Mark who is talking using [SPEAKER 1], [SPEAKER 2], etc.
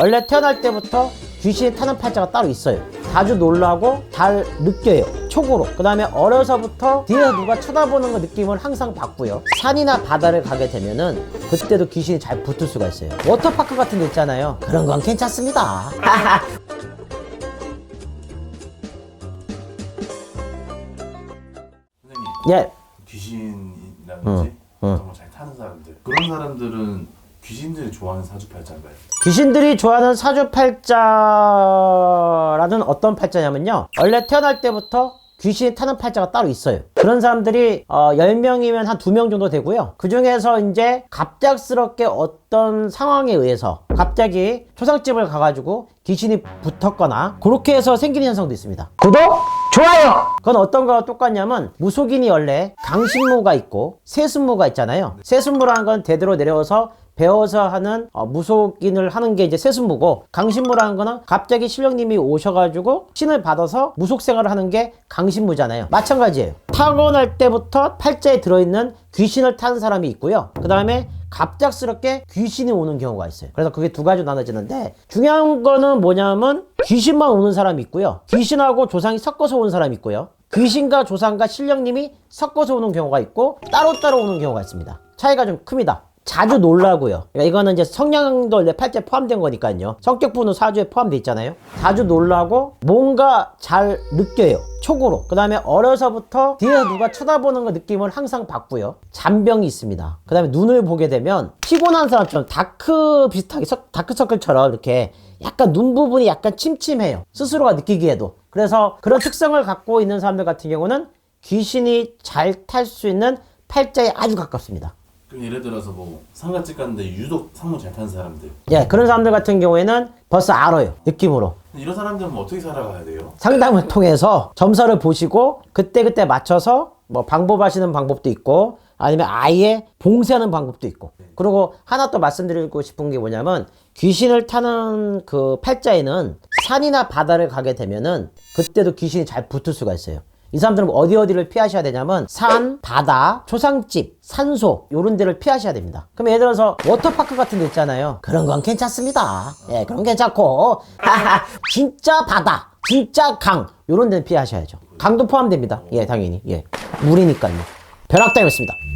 [SPEAKER 1] 원래 태어날 때부터 귀신이 타는 팔자가 따로 있어요. 자주 놀라고 잘 느껴요. 촉으로. 그 다음에 어려서부터 뒤에서 누가 쳐다보는 거 느낌을 항상 받고요. 산이나 바다를 가게 되면은 그때도 귀신이 잘 붙을 수가 있어요. 워터파크 같은 데 있잖아요. 그런 건 괜찮습니다.
[SPEAKER 2] 선생님
[SPEAKER 1] 예.
[SPEAKER 2] 귀신이라든지
[SPEAKER 1] 응.
[SPEAKER 2] 정말 잘 타는 사람들 그런 사람들은 귀신들이 좋아하는 사주팔자인가요?
[SPEAKER 1] 귀신들이 좋아하는 사주팔자라는 어떤 팔자냐면요. 원래 태어날 때부터 귀신이 타는 팔자가 따로 있어요. 그런 사람들이 어, 10명이면 한 2명 정도 되고요. 그 중에서 이제 갑작스럽게 어떤 상황에 의해서 갑자기 초상집을 가가지고 귀신이 붙었거나 그렇게 해서 생기는 현상도 있습니다. 구독! 좋아요! 그건 어떤 거와 똑같냐면 무속인이 원래 강신무가 있고 세순무가 있잖아요. 세순무라는 건 대대로 내려와서 배워서 하는 어, 무속인을 하는 게 이제 세순무고 강신무라는 거는 갑자기 신령님이 오셔가지고 신을 받아서 무속 생활을 하는 게 강신무잖아요. 마찬가지예요. 타고날 때부터 팔자에 들어있는 귀신을 타는 사람이 있고요. 그 다음에 갑작스럽게 귀신이 오는 경우가 있어요. 그래서 그게 두 가지로 나눠지는데 중요한 거는 뭐냐면 귀신만 오는 사람이 있고요. 귀신하고 조상이 섞어서 오는 사람이 있고요. 귀신과 조상과 신령님이 섞어서 오는 경우가 있고 따로따로 오는 경우가 있습니다. 차이가 좀 큽니다. 자주 놀라고요. 그러니까 이거는 이제 성향도 원래 팔자에 포함된 거니까요. 성격분은 사주에 포함돼 있잖아요. 자주 놀라고 뭔가 잘 느껴요. 촉으로. 그 다음에 어려서부터 뒤에서 누가 쳐다보는 거 느낌을 항상 받고요. 잔병이 있습니다. 그 다음에 눈을 보게 되면 피곤한 사람처럼 다크 비슷하게 서- 다크서클처럼 이렇게 약간 눈 부분이 약간 침침해요. 스스로가 느끼기에도. 그래서 그런 특성을 갖고 있는 사람들 같은 경우는 귀신이 잘 탈 수 있는 팔자에 아주 가깝습니다.
[SPEAKER 2] 그럼 예를 들어서 뭐 상가집 갔는데 유독 상무 잘 타는 사람들
[SPEAKER 1] 예, 그런 사람들 같은 경우에는 벌써 알아요. 느낌으로.
[SPEAKER 2] 근데 이런 사람들은 뭐 어떻게 살아가야 돼요?
[SPEAKER 1] 상담을 통해서 점사를 보시고 그때그때 맞춰서 뭐 방법하시는 방법도 있고 아니면 아예 봉쇄하는 방법도 있고 그리고 하나 또 말씀드리고 싶은 게 뭐냐면 귀신을 타는 그 팔자에는 산이나 바다를 가게 되면은 그때도 귀신이 잘 붙을 수가 있어요. 이 사람들은 어디 어디를 피하셔야 되냐면 산, 바다, 초상집, 산소 요런 데를 피하셔야 됩니다. 그럼 예를 들어서 워터파크 같은 데 있잖아요. 그런 건 괜찮습니다. 예, 그런 괜찮고 진짜 바다, 진짜 강 요런 데는 피하셔야죠. 강도 포함됩니다. 예, 당연히. 예. 물이니까요. 벼락당했습니다.